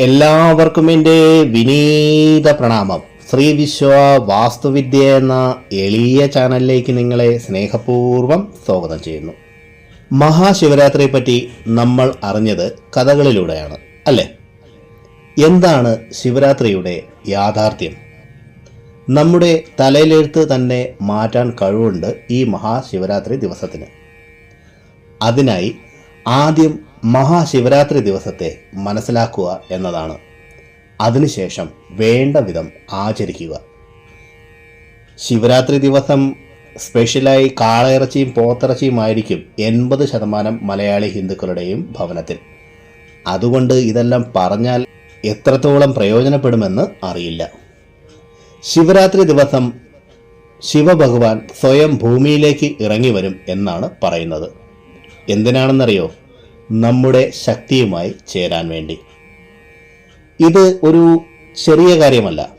എല്ലാവർക്കും എന്റെ വിനീത പ്രണാമം. ശ്രീ വിശ്വ വാസ്തുവിദ്യ എന്ന എളിയ ചാനലിലേക്ക് നിങ്ങളെ സ്നേഹപൂർവം സ്വാഗതം ചെയ്യുന്നു. മഹാശിവരാത്രിയെ പറ്റി നമ്മൾ അറിഞ്ഞത് കഥകളിലൂടെയാണ് അല്ലേ? എന്താണ് ശിവരാത്രിയുടെ യാഥാർത്ഥ്യം? നമ്മുടെ തലയിലെഴുത്ത് തന്നെ മാറ്റാൻ കഴിവുണ്ട് ഈ മഹാശിവരാത്രി ദിവസത്തിന്. അതിനായി ആദ്യം മഹാശിവരാത്രി ദിവസത്തെ മനസ്സിലാക്കുക എന്നതാണ്. അതിനുശേഷം വേണ്ട വിധം ആചരിക്കുക. ശിവരാത്രി ദിവസം സ്പെഷ്യലായി കാളയിറച്ചിയും പോത്തിറച്ചിയും ആയിരിക്കും എൺപത് ശതമാനം മലയാളി ഹിന്ദുക്കളുടെയും ഭവനത്തിൽ. അതുകൊണ്ട് ഇതെല്ലാം പറഞ്ഞാൽ എത്രത്തോളം പ്രയോജനപ്പെടുമെന്ന് അറിയില്ല. ശിവരാത്രി ദിവസം ശിവഭഗവാൻ സ്വയം ഭൂമിയിലേക്ക് ഇറങ്ങി വരും എന്നാണ് പറയുന്നത്. എന്തിനാണെന്നറിയോ? നമ്മുടെ ശക്തിയുമായി ചേരാൻ വേണ്ടി. ഇത് ഒരു ചെറിയ കാര്യമല്ല.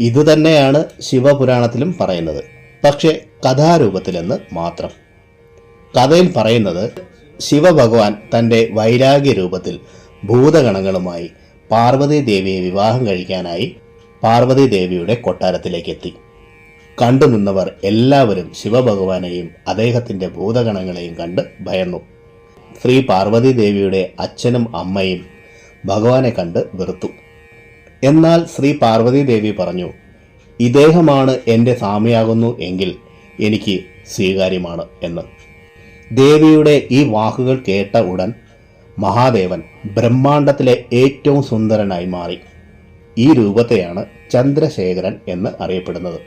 ഇത് തന്നെയാണ് ശിവപുരാണത്തിലും പറയുന്നത്. പക്ഷേ കഥാരൂപത്തിലെന്ന് മാത്രം. കഥയിൽ പറയുന്നത് ശിവഭഗവാൻ തന്റെ വൈരാഗ്യ രൂപത്തിൽ ഭൂതഗണങ്ങളുമായി പാർവതി ദേവിയെ വിവാഹം കഴിക്കാനായി പാർവതി ദേവിയുടെ കൊട്ടാരത്തിലേക്ക് എത്തി. കണ്ടു നിന്നവർ എല്ലാവരും ശിവഭഗവാനെയും അദ്ദേഹത്തിന്റെ ഭൂതഗണങ്ങളെയും കണ്ട് ഭയന്നു. ശ്രീ പാർവതി ദേവിയുടെ അച്ഛനും അമ്മയും ഭഗവാനെ കണ്ട് വെറുത്തു. എന്നാൽ ശ്രീ പാർവതി ദേവി പറഞ്ഞു ഇദ്ദേഹമാണ് എന്റെ സ്വാമിയാകുന്നു എങ്കിൽ എനിക്ക് സ്വീകാര്യമാണ് എന്ന്. ദേവിയുടെ ഈ വാക്കുകൾ കേട്ട ഉടൻ മഹാദേവൻ ബ്രഹ്മാണ്ടത്തിലെ ഏറ്റവും സുന്ദരനായി മാറി. ഈ രൂപത്തെയാണ് ചന്ദ്രശേഖരൻ എന്ന് അറിയപ്പെടുന്നത്.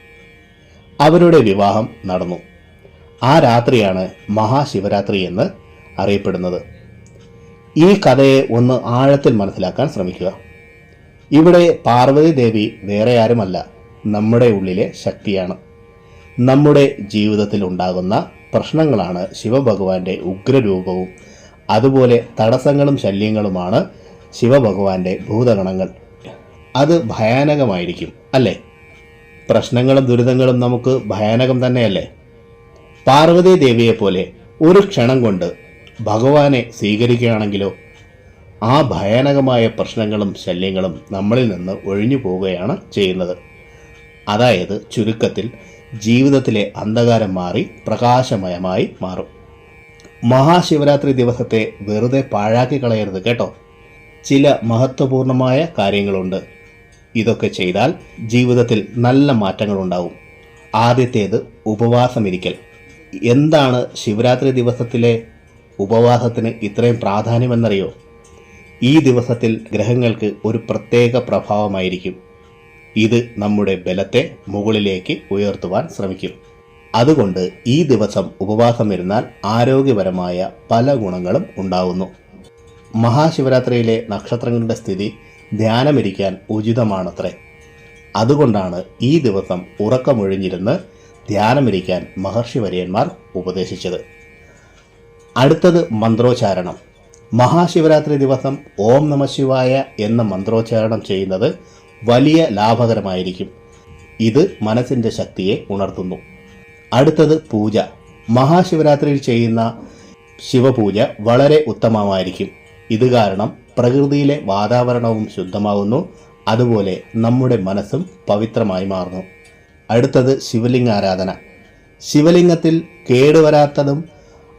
അവരുടെ വിവാഹം നടന്നു. ആ രാത്രിയാണ് മഹാശിവരാത്രി എന്ന് അറിയപ്പെടുന്നത്. ഈ കഥയെ ഒന്ന് ആഴത്തിൽ മനസ്സിലാക്കാൻ ശ്രമിക്കുക. ഇവിടെ പാർവതി ദേവി വേറെ ആരുമല്ല നമ്മുടെ ഉള്ളിലെ ശക്തിയാണ്. നമ്മുടെ ജീവിതത്തിൽ ഉണ്ടാകുന്ന പ്രശ്നങ്ങളാണ് ശിവഭഗവാന്റെ ഉഗ്രരൂപവും അതുപോലെ തടസ്സങ്ങളും ശല്യങ്ങളുമാണ് ശിവഭഗവാന്റെ ഭൂതഗണങ്ങൾ. അത് ഭയാനകമായിരിക്കും അല്ലേ? പ്രശ്നങ്ങളും ദുരിതങ്ങളും നമുക്ക് ഭയാനകം തന്നെയല്ലേ? പാർവതി ദേവിയെ പോലെ ഒരു ക്ഷണം കൊണ്ട് ഭഗവാനെ സ്വീകരിക്കുകയാണെങ്കിലോ ആ ഭയാനകമായ പ്രശ്നങ്ങളും ശല്യങ്ങളും നമ്മളിൽ നിന്ന് ഒഴിഞ്ഞു പോവുകയാണ് ചെയ്യുന്നത്. അതായത് ചുരുക്കത്തിൽ ജീവിതത്തിലെ അന്ധകാരം മാറി പ്രകാശമയമായി മാറും. മഹാശിവരാത്രി ദിവസത്തെ വെറുതെ പാഴാക്കി കളയരുത് കേട്ടോ. ചില മഹത്വപൂർണമായ കാര്യങ്ങളുണ്ട്. ഇതൊക്കെ ചെയ്താൽ ജീവിതത്തിൽ നല്ല മാറ്റങ്ങളുണ്ടാവും. ആദ്യത്തേത് ഉപവാസമിരിക്കൽ. എന്താണ് ശിവരാത്രി ദിവസത്തിലെ ഉപവാസത്തിന് ഇത്രയും പ്രാധാന്യമെന്നറിയോ? ഈ ദിവസത്തിൽ ഗ്രഹങ്ങൾക്ക് ഒരു പ്രത്യേക പ്രഭാവമായിരിക്കും. ഇത് നമ്മുടെ ബലത്തെ മുകളിലേക്ക് ഉയർത്തുവാൻ ശ്രമിക്കും. അതുകൊണ്ട് ഈ ദിവസം ഉപവാസം ഇരുന്നാൽ ആരോഗ്യപരമായ പല ഗുണങ്ങളും ഉണ്ടാവുന്നു. മഹാശിവരാത്രിയിലെ നക്ഷത്രങ്ങളുടെ സ്ഥിതി ധ്യാനമിരിക്കാൻ ഉചിതമാണത്രേ. അതുകൊണ്ടാണ് ഈ ദിവസം ഉറക്കമൊഴിഞ്ഞിരുന്ന് ധ്യാനമിരിക്കാൻ മഹർഷി വര്യന്മാർ ഉപദേശിച്ചത്. അടുത്തത് മന്ത്രോച്ചാരണം. മഹാശിവരാത്രി ദിവസം ഓം നമ ശിവായ എന്ന മന്ത്രോച്ചാരണം ചെയ്യുന്നത് വലിയ ലാഭകരമായിരിക്കും. ഇത് മനസ്സിന്റെ ശക്തിയെ ഉണർത്തുന്നു. അടുത്തത് പൂജ. മഹാശിവരാത്രിയിൽ ചെയ്യുന്ന ശിവപൂജ വളരെ ഉത്തമമായിരിക്കും. ഇത് കാരണം പ്രകൃതിയിലെ വാതാവരണവും ശുദ്ധമാകുന്നു. അതുപോലെ നമ്മുടെ മനസ്സും പവിത്രമായി മാറുന്നു. അടുത്തത് ശിവലിംഗ ആരാധന ശിവലിംഗത്തിൽ കേടുവരാത്തതും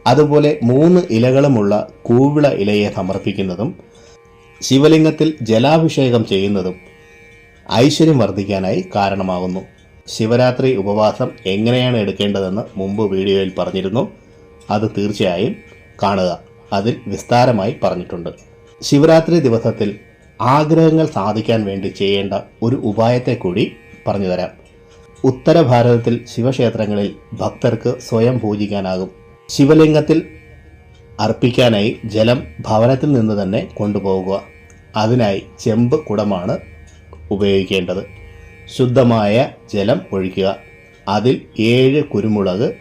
അതുപോലെ മൂന്ന് ഇലകളുമുള്ള കൂവിള ഇലയെ സമർപ്പിക്കുന്നതും ശിവലിംഗത്തിൽ ജലാഭിഷേകം ചെയ്യുന്നതും ഐശ്വര്യം വർദ്ധിക്കാനായി കാരണമാകുന്നു. ശിവരാത്രി ഉപവാസം എങ്ങനെയാണ് എടുക്കേണ്ടതെന്ന് മുമ്പ് വീഡിയോയിൽ പറഞ്ഞിരുന്നു. അത് തീർച്ചയായും കാണുക. അതിൽ വിസ്താരമായി പറഞ്ഞിട്ടുണ്ട്. ശിവരാത്രി ദിവസത്തിൽ ആഗ്രഹങ്ങൾ സാധിക്കാൻ വേണ്ടി ചെയ്യേണ്ട ഒരു ഉപായത്തെ കൂടി പറഞ്ഞുതരാം. ഉത്തര ഭാരതത്തിൽ ശിവക്ഷേത്രങ്ങളിൽ ഭക്തർക്ക് സ്വയം പൂജിക്കാനാകും. ശിവലിംഗത്തിൽ അർപ്പിക്കാനായി ജലം ഭവനത്തിൽ നിന്ന് തന്നെ കൊണ്ടുപോകുക. അതിനായി ചെമ്പ് കുടമാണ് ഉപയോഗിക്കേണ്ടത്. ശുദ്ധമായ ജലം ഒഴിക്കുക. അതിൽ ഏഴ് കുരുമുളക്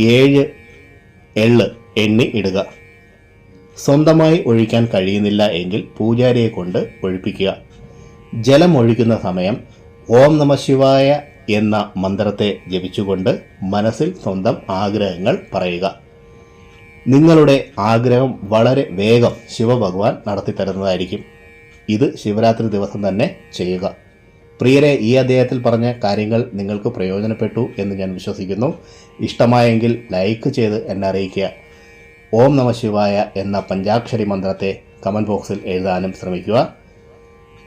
ഏഴ് എള്ള് എണ്ണി ഇടുക. സ്വന്തമായി ഒഴിക്കാൻ കഴിയുന്നില്ല എങ്കിൽ പൂജാരിയെ കൊണ്ട് ഒഴിപ്പിക്കുക. ജലം ഒഴിക്കുന്ന സമയം ഓം നമ ശിവായ എന്ന മന്ത്രത്തെ ജപിച്ചുകൊണ്ട് മനസ്സിൽ സ്വന്തം ആഗ്രഹങ്ങൾ പറയുക. നിങ്ങളുടെ ആഗ്രഹം വളരെ വേഗം ശിവഭഗവാൻ നടത്തി തരുന്നതായിരിക്കും. ഇത് ശിവരാത്രി ദിവസം തന്നെ ചെയ്യുക. പ്രിയരെ ഈ അദ്ദേഹത്തിൽ പറഞ്ഞ കാര്യങ്ങൾ നിങ്ങൾക്ക് പ്രയോജനപ്പെട്ടു എന്ന് ഞാൻ വിശ്വസിക്കുന്നു. ഇഷ്ടമായെങ്കിൽ ലൈക്ക് ചെയ്ത് എന്നെ അറിയിക്കുക. ഓം നമ ശിവായ എന്ന പഞ്ചാക്ഷരി മന്ത്രത്തെ കമന്റ് ബോക്സിൽ എഴുതാനും ശ്രമിക്കുക.